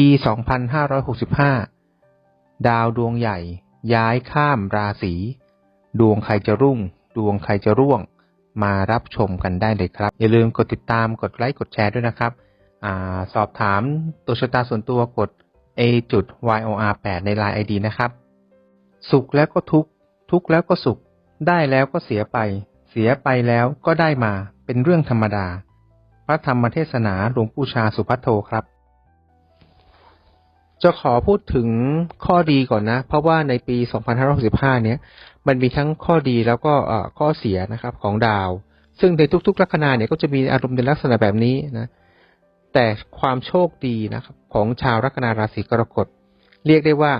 ปี 2565 ดาวดวงใหญ่ ย้ายข้ามราศี ดวงใครจะรุ่ง ดวงใครจะร่วง มารับชมกันได้เลยครับ อย่าลืมกดติดตามกดไลค์กดแชร์ด้วยนะครับอสอบถามตัวชะตาส่วนตัวกด a จุด yor 8 ใน Line ID นะครับ สุขแล้วก็ทุกข์ ทุกข์แล้วก็สุข ได้แล้วก็เสียไป เสียไปแล้วก็ได้มา เป็นเรื่องธรรมดา พระธรรมเทศนาหลวงปู่ชาสุพัทโทครับ จะขอพูดถึงข้อดีก่อนนะ เพราะว่าในปี 2565 เนี้ยมันมีทั้งข้อดีแล้วก็ข้อเสียนะครับของดาว ซึ่งในทุกๆ ลัคนาเนี่ยก็จะมีอารมณ์ในลักษณะแบบนี้นะ แต่ความโชคดีนะครับของชาวลัคนาราศีกรกฎ เรียกได้ว่า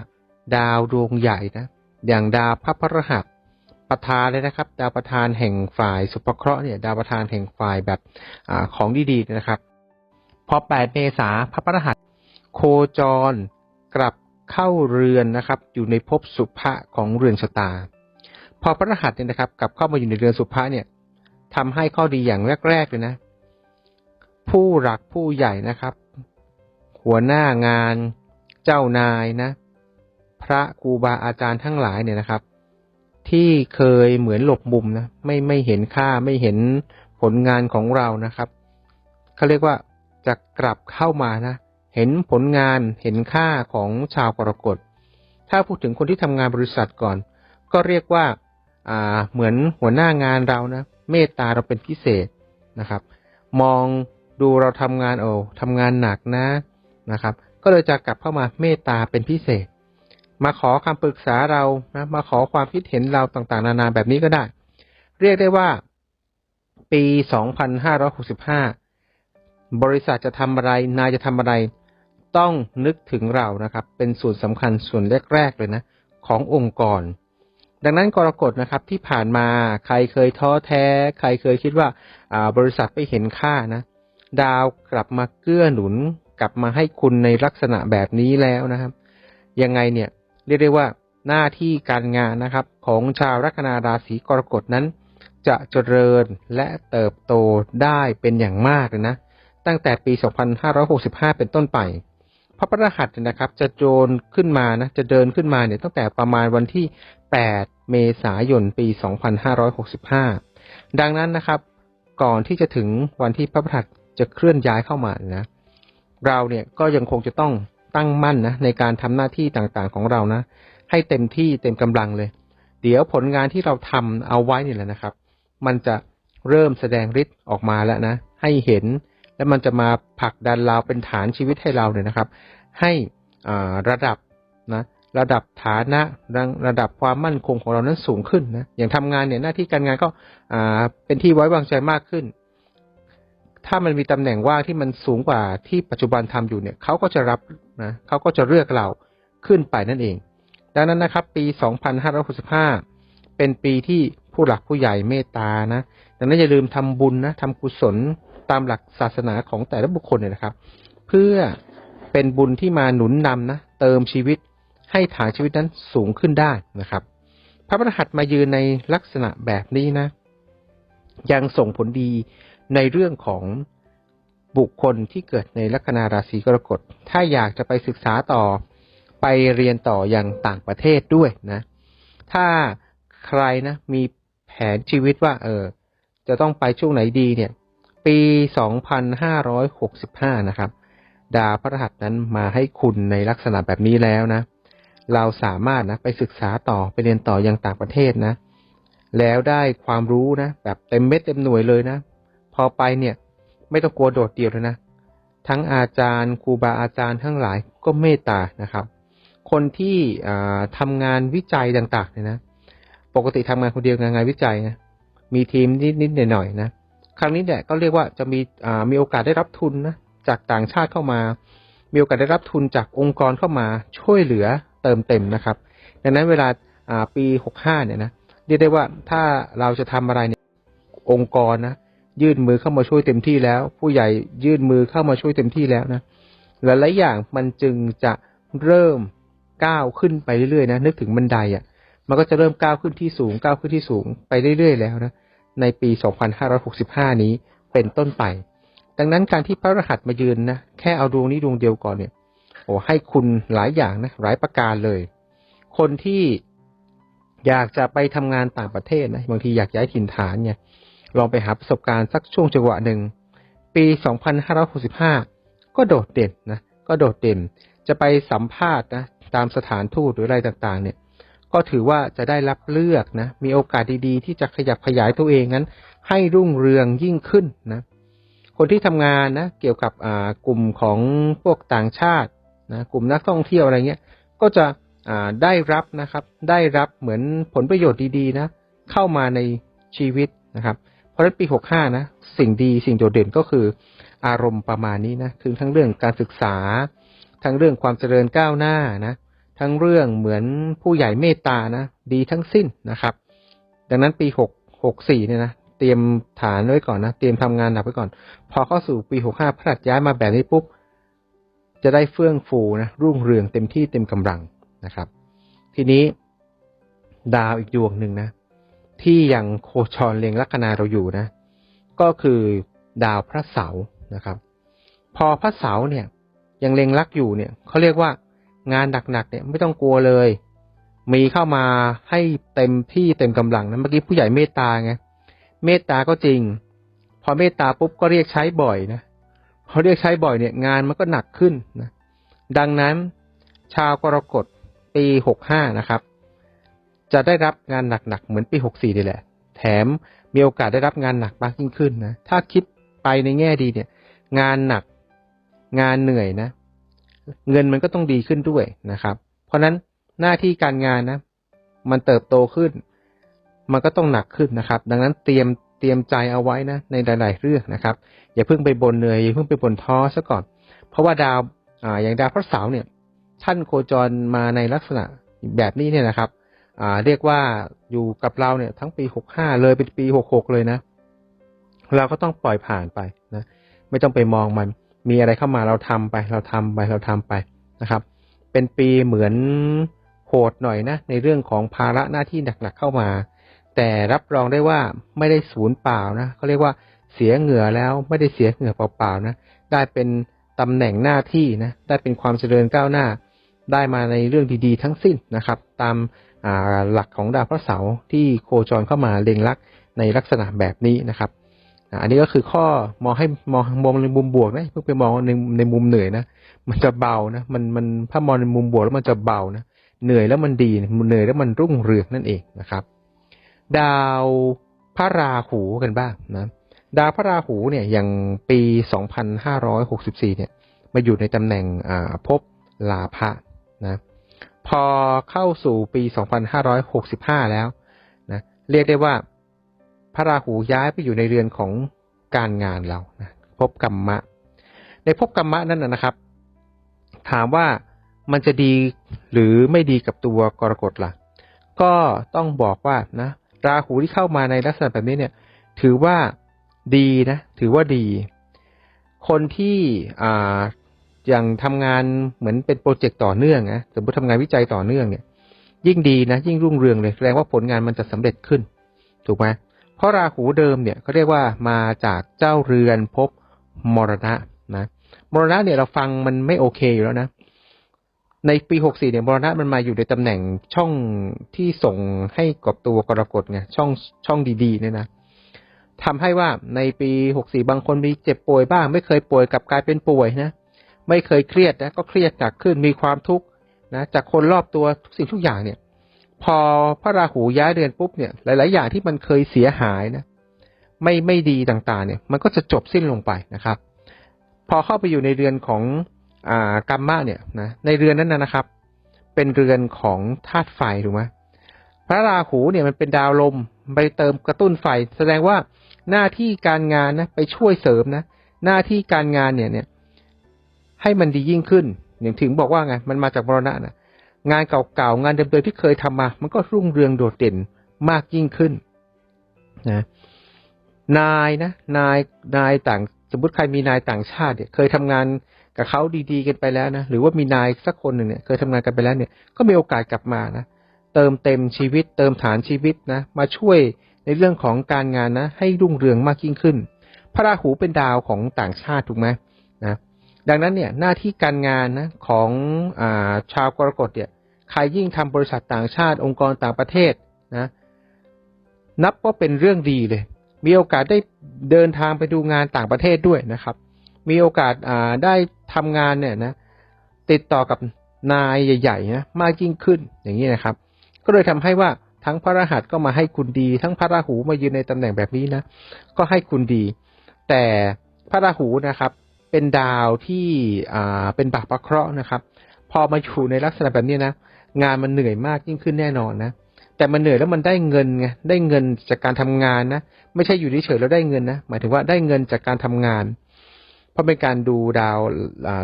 ดาวดวงใหญ่นะ อย่างดาวพระพฤหัสประธานเลยนะครับ ดาวประธานแห่งฝ่ายสุภเคราะห์เนี่ย ดาวประธานแห่งฝ่ายแบบอของดีๆนะครับ พอ 8 เมษาพระพฤหัส โคจรกลับเข้าเรือนนะครับ อยู่ในภพสุภะของเรือนชะตา พอพระรหัสเนี่ยนะครับ กลับเข้ามาอยู่ในเรือนสุภะเนี่ยทำให้ข้อดีอย่างแรกๆเลยนะ ผู้หลักผู้ใหญ่นะครับ หัวหน้างาน เจ้านายนะ พระครูบาอาจารย์ทั้งหลายเนี่ยนะครับ ที่เคยเหมือนหลบมุมนะไม่ไม่เห็นค่าไม่เห็นผลงานของเรานะครับเขาเรียกว่าจะกลับเข้ามานะ เห็นผลงานเห็นค่าของชาวกรกฎ ถ้าพูดถึงคนที่ทำงานบริษัทก่อน ก็เรียกว่าอ่าเหมือนหัวหน้างานเรานะ เมตตาเราเป็นพิเศษนะครับ มองดูเราทำงานโอ้ทำงานหนักนะนะครับ ก็เลยจะกลับเข้ามาเมตตาเป็นพิเศษ มาขอคำปรึกษาเรานะมาขอความคิดเห็นเราต่างๆ นานาแบบนี้ก็ได้ เรียกได้ว่าปี 2565 บริษัทจะทำอะไร นายจะทำอะไร ต้องนึกถึงเรานะครับ เป็นส่วนสำคัญส่วนแรกๆเลยนะ ขององค์กร ดังนั้นกรกฎนะครับที่ผ่านมาใครเคยท้อแท้ ใครเคยคิดว่าาบริษัทไม่เห็นค่านะ ดาวกลับมาเกื้อหนุน กลับมาให้คุณในลักษณะแบบนี้แล้วนะครับ ยังไงเนี่ยเรียกได้ว่าหน้าที่การงานนะครับ ของชาวลัคนาราศีกรกฎนั้น จะเจริญและเติบโตได้เป็นอย่างมากเลยนะ ตั้งแต่ปี 2565 เป็นต้นไป พระพฤหัสเนี่ยนะครับ จะโจรขึ้นมานะจะเดินขึ้นมาเนี่ยตั้งแต่ประมาณวันที่ 8 เมษายนปี 2565 ดังนั้นนะครับ ก่อนที่จะถึงวันที่พระพฤหัสจะเคลื่อนย้ายเข้ามานะ เราเนี่ยก็ยังคงจะต้องตั้งมั่นนะในการทำหน้าที่ต่างๆของเรานะ ให้เต็มที่เต็มกำลังเลย เดี๋ยวผลงานที่เราทำเอาไว้นี่แหละนะครับ มันจะเริ่มแสดงฤทธิ์ออกมาแล้วนะ ให้เห็น และมันจะมาผลักดันเราเป็นฐานชีวิตให้เราเนี่ยนะครับ ให้ระดับนะระดับฐานะระระดับความมั่นคงของเรานั้นสูงขึ้นนะอย่างทำงานเนี่ยหน้าที่การงานก็เป็นที่ไว้วางใจมากขึ้น ถ้ามันมีตำแหน่งว่างที่มันสูงกว่าที่ปัจจุบันทำอยู่เนี่ยเขาก็จะรับนะเขาก็จะเลือกเราขึ้นไปนั่นเอง ดังนั้นนะครับ ปี 2565 เป็นปีที่ผู้หลักผู้ใหญ่เมตตานะดังนั้นอย่าลืมทำบุญนะทำกุศล ตามหลักศาสนาของแต่ละบุคคลเนี่ยนะครับ เพื่อเป็นบุญที่มาหนุนนำนะเติมชีวิตให้ฐานชีวิตนั้นสูงขึ้นได้นะครับ พระพฤหัสมายืนในลักษณะแบบนี้นะ ยังส่งผลดีในเรื่องของบุคคลที่เกิดในลัคนาราศีกรกฎ ถ้าอยากจะไปศึกษาต่อไปเรียนต่ออย่างต่างประเทศด้วยนะ ถ้าใครนะมีแผนชีวิตว่า เออ จะต้องไปช่วงไหนดีเนี่ย ปี 2565 นะครับ ดาวพระรหัสนั้นมาให้คุณในลักษณะแบบนี้แล้วนะ เราสามารถนะไปศึกษาต่อไปเรียนต่อยังต่างประเทศนะ แล้วได้ความรู้นะ แบบเต็มเม็ดเต็มหน่วยเลยนะ พอไปเนี่ย ไม่ต้องกลัวโดดเดี่ยวเลยนะ ทั้งอาจารย์ครูบาอาจารย์ทั้งหลายก็เมตตานะครับ คนที่ทำงานวิจัยต่างๆเนี่ยนะ ปกติทำงานคนเดียวงานงานวิจัยนะมีทีมนิดๆหน่อยๆนะ ครั้งนี้เนี่ยก็เรียกว่าจะมีมีโอกาสได้รับทุนนะจากต่างชาติเข้ามา มีโอกาสได้รับทุนจากองค์กรเข้ามาช่วยเหลือเติมเต็มนะครับ ดังนั้นเวลาอ่าปี65เนี่ยนะเรียกได้ว่าถ้าเราจะทำอะไรเนี่ยองค์กรนะยื่นมือเข้ามาช่วยเต็มที่แล้ว ผู้ใหญ่ยื่นมือเข้ามาช่วยเต็มที่แล้วนะหลายๆอย่างมันจึงจะเริ่มก้าวขึ้นไปเรื่อยๆนะนึกถึงบันไดอะ มันก็จะเริ่มก้าวขึ้นที่สูงก้าวขึ้นที่สูงไปเรื่อยๆแล้วนะ ในปี 2565 นี้เป็นต้นไป ดังนั้นการที่พระรหัสมายืนนะแค่เอาดวงนี้ดวงเดียวก่อนเนี่ยโอ้ให้คุณหลายอย่างนะหลายประการเลย คนที่อยากจะไปทำงานต่างประเทศนะบางทีอยากย้ายถิ่นฐานเนี่ยลองไปหาประสบการณ์สักช่วงจังหวะหนึ่งปี 2565 ก็โดดเด่นนะก็โดดเด่น จะไปสัมภาษณ์นะตามสถานทูตหรืออะไรต่างๆ เนี่ย ก็ถือว่าจะได้รับเลือกนะ มีโอกาสดีๆ ที่จะขยับขยายตัวเองนั้น ให้รุ่งเรืองยิ่งขึ้นนะ คนที่ทำงานนะ เกี่ยวกับอ่ากลุ่มของพวกต่างชาตินะกลุ่มนักท่องเที่ยวอะไรเงี้ย ก็จะอ่าได้รับนะครับ ได้รับเหมือนผลประโยชน์ดีๆ นะ เข้ามาในชีวิตนะครับ เพราะฉะนั้นปี 65 นะ สิ่งดีสิ่งโดดเด่นก็คืออารมณ์ประมาณนี้นะ คือทั้งเรื่องการศึกษา ทั้งเรื่องความเจริญก้าวหน้านะ ทั้งเรื่องเหมือนผู้ใหญ่เมตตานะ ดีทั้งสิ้นนะครับ ดังนั้นปี6 64เนี่ยนะเตรียมฐานไว้ก่อนนะ เตรียมทำงานหนักไว้ก่อน พอเข้าสู่ปี65พระราชย้ายมาแบบนี้ปุ๊บ จะได้เฟื่องฟูนะ รุ่งเรืองเต็มที่เต็มกำลังนะครับ ทีนี้ดาวอีกดวงหนึ่งนะ ที่ยังโคจรเล็งลัคนาเราอยู่นะ ก็คือดาวพระเสาร์นะครับ พอพระเสาร์เนี่ย ยังเล็งลักอยู่เนี่ยเขาเรียกว่า งานหนักๆเนี่ยไม่ต้องกลัวเลย มีเข้ามาให้เต็มที่เต็มกำลังนะเมื่อกี้ผู้ใหญ่เมตตาไงเมตตาก็จริง พอเมตตาปุ๊บก็เรียกใช้บ่อยนะพอเรียกใช้บ่อยเนี่ย งานมันก็หนักขึ้นนะดังนั้นชาวกรกฎปีหกห้านะครับ จะได้รับงานหนักๆเหมือนปีหกสี่นี่แหละ แถมมีโอกาสได้รับงานหนักมากยิ่งขึ้นนะถ้าคิดไปในแง่ดีเนี่ย งานหนักงานเหนื่อยนะ เงินมันก็ต้องดีขึ้นด้วยนะครับ เพราะนั้นหน้าที่การงานนะ มันเติบโตขึ้น มันก็ต้องหนักขึ้นนะครับ ดังนั้นเตรียมเตรียมใจเอาไว้นะ ในหลาย ๆ เรื่องนะครับ อย่าเพิ่งไปบนเหนื่อยอย่าเพิ่งไปบนท้อซะก่อน เพราะว่าดาวอ่าอย่างดาวพระเสาร์เนี่ย ท่านโคจรมาในลักษณะแบบนี้เนี่ยนะครับ อ่า เรียกว่าอยู่กับเราเนี่ย ทั้งปีหกห้าเลยเป็นปีหกหกเลยนะ เราก็ต้องปล่อยผ่านไปนะ ไม่ต้องไปมองมัน มีอะไรเข้ามาเราทำไป เราทำไปเราทำไปนะครับ เป็นปีเหมือนโหดหน่อยนะ ในเรื่องของภาระหน้าที่หนักๆเข้ามา แต่รับรองได้ว่าไม่ได้ศูนย์เปล่านะเขาเรียกว่าเสียเหงื่อแล้วไม่ได้เสียเหงื่อเปล่าๆนะได้เป็นตำแหน่งหน้าที่นะได้เป็นความเจริญก้าวหน้า ได้มาในเรื่องดีๆ ทั้งสิ้นนะครับ ตามหลักของดาวพระเสาร์ที่โคจรเข้ามาเล็งลักในลักษณะแบบนี้นะครับ อันนี้ก็คือข้อมองให้มองมองในมุมบวกนะเพิ่งไปมองในในมุมเหนื่อยนะมันจะเบานะมันมันถ้ามองในมุมบวกแล้วมันจะเบานะเหนื่อยแล้วมันดีเหนื่อยแล้วมันรุ่งเรืองนั่นเองนะครับ ดาวพระราหูกันบ้างนะดาวพระราหูเนี่ยอย่างปี 2564 เนี่ย มาอยู่ในตำแหน่งอ่าภพลาภะนะพอเข้าสู่ปี 2565 แล้วนะเรียกได้ว่า พระราหูย้ายไปอยู่ในเรือนของการงานเรานะภพกรรมะ ในภพกรรมะนั่นนะครับ ถามว่ามันจะดีหรือไม่ดีกับตัวกรกฎล่ะ ก็ต้องบอกว่านะราหูที่เข้ามาในลักษณะแบบนี้เนี่ย ถือว่าดีนะ ถือว่าดี คนที่อ่าอย่างทำงานเหมือนเป็นโปรเจกต์ต่อเนื่องนะสมมติทำงานวิจัยต่อเนื่องเนี่ย ยิ่งดีนะยิ่งรุ่งเรืองเลยแสดงว่าผลงานมันจะสำเร็จขึ้น ถูกไหม เพราะราหูเดิมเนี่ยเขาเรียกว่ามาจากเจ้าเรือนภพมรณะนะมรณะเนี่ยเราฟังมันไม่โอเคอยู่แล้วนะ ในปีหกสี่เนี่ยมรณะมันมาอยู่ในตำแหน่งช่องที่ส่งให้กับตัวกรกฎไงช่องช่องดีๆเนี่ยนะทำให้ว่าในปีหกสี่บางคนมีเจ็บป่วยบ้าง ไม่เคยป่วยกับกลายเป็นป่วยนะไม่เคยเครียดนะก็เครียดหนักขึ้นมีความทุกข์นะจากคนรอบตัวทุกสิ่งทุกอย่างเนี่ย พอพระราหูย้ายเดือนปุ๊บเนี่ย หลาย ๆ อย่างที่มันเคยเสียหายนะ ไม่ไม่ดีต่าง ๆ เนี่ย มันก็จะจบสิ้นลงไปนะครับ พอเข้าไปอยู่ในเรือนของอ่ากรรมะเนี่ยนะในเรือนนั้นนะครับ เป็นเรือนของธาตุไฟถูกไหมพระราหูเนี่ยมันเป็นดาวลมไปเติมกระตุ้นไฟ แสดงว่าหน้าที่การงานนะไปช่วยเสริมนะหน้าที่การงานเนี่ยเนี่ย ให้มันดียิ่งขึ้นอย่างถึงบอกว่าไงมันมาจากมรณะนะ งานเก่าๆ งานเดิมๆที่เคยทำมา มันก็รุ่งเรืองโดดเด่นมากยิ่งขึ้นนะนายนะ นายนายต่าง สมมติใครมีนายต่างชาติเนี่ย เคยทำงานกับเขาดีๆกันไปแล้วนะหรือว่ามีนายสักคนหนึ่งเนี่ยเคยทำงานกันไปแล้วเนี่ย ก็มีโอกาสกลับมานะเติมเต็มชีวิต เติมฐานชีวิตนะมาช่วยในเรื่องของการงานนะ ให้รุ่งเรืองมากยิ่งขึ้น พระราหูเป็นดาวของต่างชาติถูกไหมนะดังนั้นเนี่ยหน้าที่การงานนะของอชาวกรกฎเนี่ย ใครยิ่งทำบริษัทต่างชาติองค์กรต่างประเทศนะนับว่าเป็นเรื่องดีเลย มีโอกาสได้เดินทางไปดูงานต่างประเทศด้วยนะครับ มีโอกาสอ่าได้ทำงานเนี่ยนะติดต่อกับนายใหญ่ๆนะมากยิ่งขึ้นอย่างนี้นะครับ ก็เลยทำให้ว่าทั้งพระรหัสก็มาให้คุณดี ทั้งพระราหูมายืนในตำแหน่งแบบนี้นะก็ให้คุณดี แต่พระราหูนะครับ เป็นดาวที่อ่าเป็นบาปประเคราะห์นะครับ พอมาอยู่ในลักษณะแบบนี้นะ งานมันเหนื่อยมากยิ่งขึ้นแน่นอนนะแต่มันเหนื่อยแล้วมันได้เงินไงได้เงินจากการทำงานนะไม่ใช่อยู่เฉยๆแล้วได้เงินนะหมายถึงว่าได้เงินจากการทำงาน เพราะเป็นการดูดาว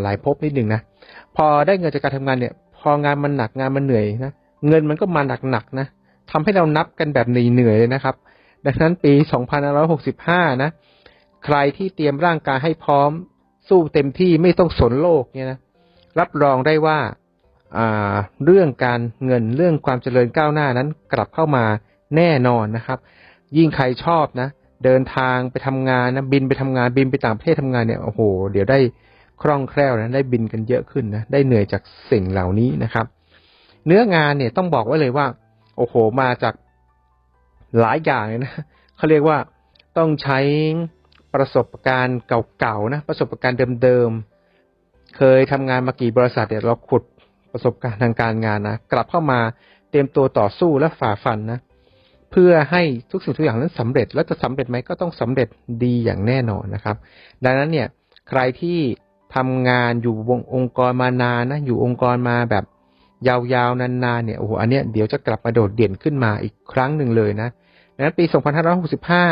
หลายภพนิดหนึ่งนะพอได้เงินจากการทำงานเนี่ย พองานมันหนักงานมันเหนื่อยนะเงินมันก็มาหนักๆนะทำให้เรานับกันแบบเหนื่อยๆเลยนะครับ ดังนั้นปี2565นะใครที่เตรียมร่างกายให้พร้อมสู้เต็มที่ไม่ต้องสนโลกเนี่ยนะรับรองได้ว่า เรื่องการเงินเรื่องความเจริญก้าวหน้านั้นกลับเข้ามาแน่นอนนะครับ ยิ่งใครชอบนะ เดินทางไปทำงานนะบินไปทำงานบินไปต่างประเทศทำงานเนี่ยโอ้โห เดี๋ยวได้คล่องแคล่วนะได้บินกันเยอะขึ้นนะได้เหนื่อยจากสิ่งเหล่านี้นะครับ เนื้องานเนี่ยต้องบอกไว้เลยว่า โอ้โหมาจากหลายอย่างเลยนะเขาเรียกว่าต้องใช้ประสบการณ์เก่าๆนะประสบการณ์เดิมๆเคยทำงานมากี่บริษัทเนี่ยเราขุด ประสบการณ์ทางการงานนะกลับเข้ามาเตรียมตัวต่อสู้และฝ่าฟันนะเพื่อให้ทุกสิ่งทุกอย่างนั้นสำเร็จแล้วจะสำเร็จไหมก็ต้องสำเร็จดีอย่างแน่นอนนะครับ ดังนั้นเนี่ยใครที่ทำงานอยู่วงองค์กรมานานนะอยู่องค์กรมาแบบยาวๆนานๆเนี่ยโอ้โหอันเนี้ยเดี๋ยวจะกลับมาโดดเด่นขึ้นมาอีกครั้งหนึ่งเลยนะดังนั้นปี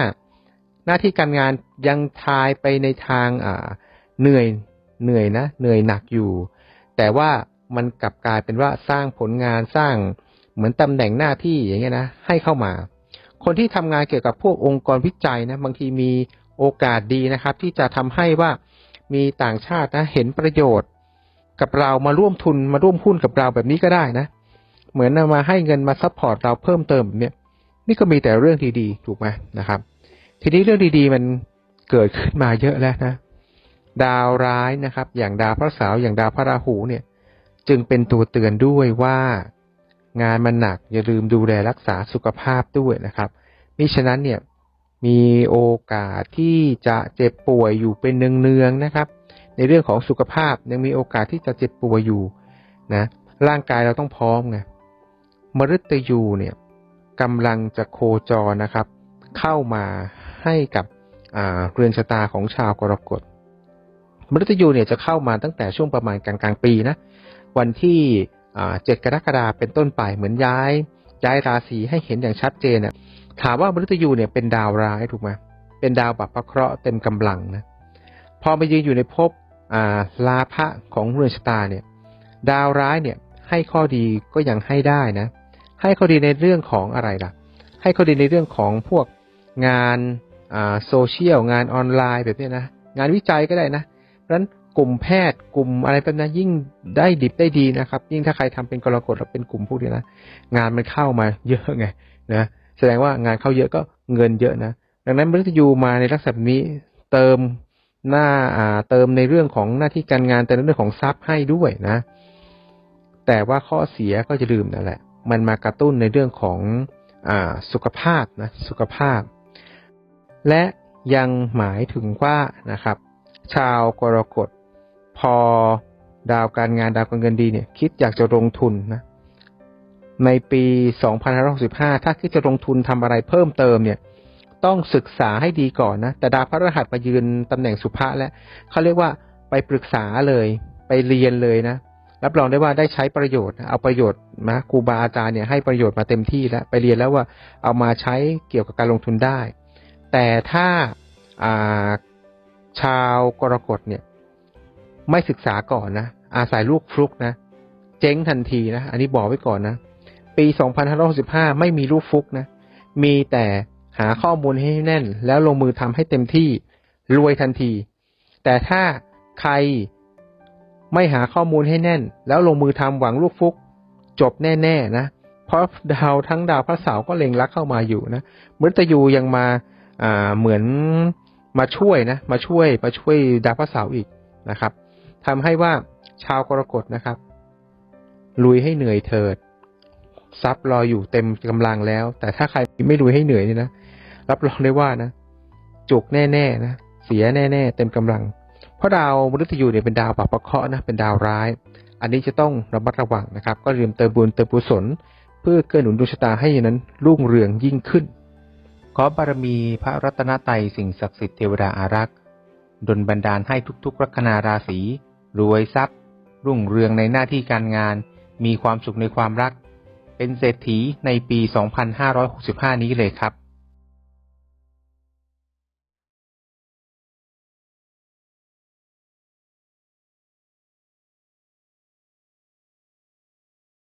2565 หน้าที่การงานยังทายไปในทางอ่าเหนื่อยเหนื่อยนะเหนื่อยหนักอยู่ แต่ว่า มันกลับกลายเป็นว่าสร้างผลงานสร้างเหมือนตำแหน่งหน้าที่อย่างเงี้ยนะให้เข้ามา คนที่ทำงานเกี่ยวกับพวกองค์กรวิจัยนะบางทีมีโอกาสดีนะครับ ที่จะทำให้ว่ามีต่างชาตินะเห็นประโยชน์ กับเรามาร่วมทุนมาร่วมหุ้นกับเราแบบนี้ก็ได้นะ เหมือนเอามาให้เงินมาซัพพอร์ตเราเพิ่มเติมแบบเนี้ยนี่ก็มีแต่เรื่องดีๆ ถูกไหมนะครับ ทีนี้เรื่องดีๆมันเกิดขึ้นมาเยอะแล้วนะ ดาวร้ายนะครับ อย่างดาวพระเสาร์อย่างดาวพระราหูเนี่ย จึงเป็นตัวเตือนด้วยว่า งานมันหนักอย่าลืมดูแลรักษาสุขภาพด้วยนะครับมิฉะนั้นเนี่ยมีโอกาสที่จะเจ็บป่วยอยู่เป็นเนืองๆนะครับ ในเรื่องของสุขภาพยังมีโอกาสที่จะเจ็บป่วยอยู่นะร่างกายเราต้องพร้อมไงมฤตยูเนี่ยกำลังจะโคจรนะครับ เข้ามาให้กับเรือนชะตาของชาวกรกฎมฤตยูเนี่ยจะเข้ามาตั้งแต่ช่วงประมาณกลางกลางปีนะ วันที่เจ็ดกรกฎาเป็นต้นไปเหมือนย้าย ย้ายราศีให้เห็นอย่างชัดเจนน่ะถามว่ามฤตยูเนี่ยเป็นดาวร้ายถูกไหมเป็นดาวบัพพะเคราะห์เต็มกำลังนะพอมายืนอยู่ในภพลาภะของเรือนชะตาเนี่ย ดาวร้ายเนี่ย ให้ข้อดีก็ยังให้ได้นะ ให้ข้อดีในเรื่องของอะไรล่ะ ให้ข้อดีในเรื่องของพวกงานโซเชียลงานออนไลน์แบบนี้นะ งานวิจัยก็ได้นะเพราะฉะนั้น กลุ่มแพทย์กลุ่มอะไรแบบนั้นยิ่งได้ดิบได้ดีนะครับ ยิ่งถ้าใครทำเป็นกรกฎแล้วเป็นกลุ่มพวกนี้นะงานมันเข้ามาเยอะไงนะแสดงว่างานเข้าเยอะก็เงินเยอะนะดังนั้นมฤตยูมาในลักษณะนี้เติมหน้าอ่าเติมในเรื่องของหน้าที่การงานแต่ในเรื่องของทรัพย์ให้ด้วยนะ แต่ว่าข้อเสียก็จะลืมนั่นแหละ มันมากระตุ้นในเรื่องของอ่าสุขภาพนะสุขภาพ และยังหมายถึงว่านะครับ ชาวกรกฎ พอดาวการงานดาวการเงินดีเนี่ย คิดอยากจะลงทุนนะในปี2565ถ้าคิดจะลงทุนทำอะไรเพิ่มเติมเนี่ย ต้องศึกษาให้ดีก่อนนะ แต่ดาวพระรหัสมายืนตำแหน่งสุภะแล้วเขาเรียกว่าไปปรึกษาเลย ไปเรียนเลยนะรับรองได้ว่าได้ใช้ประโยชน์ เอาประโยชน์นะครูบาอาจารย์เนี่ยให้ประโยชน์มาเต็มที่แล้ว ไปเรียนแล้วว่าเอามาใช้เกี่ยวกับการลงทุนได้ แต่ถ้าาชาวกรกฎเนี่ย ไม่ศึกษาก่อนนะ อาศัยลูกฟลุกนะ เจ๊งทันทีนะ อันนี้บอกไว้ก่อนนะ ปี 2565 ไม่มีลูกฟลุกนะ มีแต่หาข้อมูลให้แน่น แล้วลงมือทำให้เต็มที่รวยทันที แต่ถ้าใครไม่หาข้อมูลให้แน่น แล้วลงมือทำหวังลูกฟลุก จบแน่ๆนะ เพราะดาวทั้งดาวพระเสาร์ก็เล็งลักเข้ามาอยู่นะมฤตยูยังมาอ่าเหมือนมาช่วยนะ มาช่วยมาช่วยดาวพระเสาร์อีกนะครับ ทำให้ว่าชาวกรกฎนะครับ ลุยให้เหนื่อยเถิดทรัพย์รออยู่เต็มกำลังแล้ว แต่ถ้าใครไม่ลุยให้เหนื่อยนี่นะรับรองได้ว่านะจุกแน่ๆนะเสียแน่ ๆ เต็มกำลัง เพราะดาวมฤตยูเนี่ยเป็นดาวปรับประเคาะนะเป็นดาวร้าย อันนี้จะต้องระมัดระวังนะครับ ก็ลืมเติมบุญเติมกุศลเพื่อเกื้อหนุนดวงชะตาให้นั้นรุ่งเรืองยิ่งขึ้น ขอบารมีพระรัตนตรัยสิ่งศักดิ์สิทธิ์เทวดาอารักษ์ดลบันดาลให้ทุกๆ ลัคนาราศี รวยทรัพย์ รุ่งเรืองในหน้าที่การงาน มีความสุขในความรัก เป็นเศรษฐีในปี 2565 นี้เลยครับ